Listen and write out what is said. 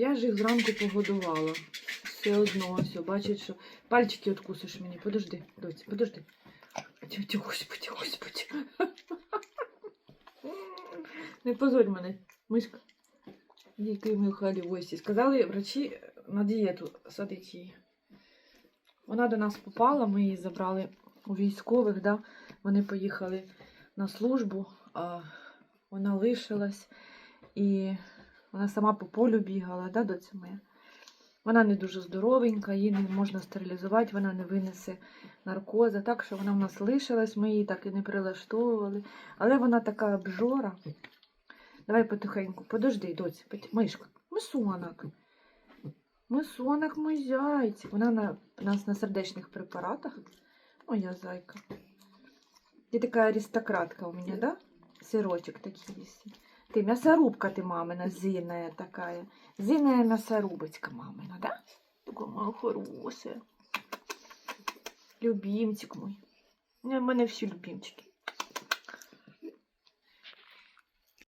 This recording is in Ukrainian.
Я ж їх зранку погодувала. Все одно, все, бачить, що пальчики откусиш мені. Подожди, доці, подожди. Тьотя, господи, господи. Не позорь мене, мишка. Який ми в гості. Сказали врачі на дієту садить її. Вона до нас попала, ми її забрали у військових, да? вони поїхали на службу, а вона лишилась і вона сама по полю бігала, да, доця моя? Вона не дуже здоровенька, її не можна стерилізувати, вона не винесе наркоза. Так що вона в нас лишилась, ми її так і не прилаштовували. Але вона така обжора. Давай потихеньку, подожди, доці, мишка, мисонок. Мисонок, мой зайчик. Вона на, нас на сердечних препаратах. Моя зайка. Ты такая аристократка у меня, да? Сырочек такие висит. Ты мясорубка ты мамина, зиная такая. Зиная мясорубочка мамина, да? Такая моя хорошая. Любимчик мой. У мене всі любимчики.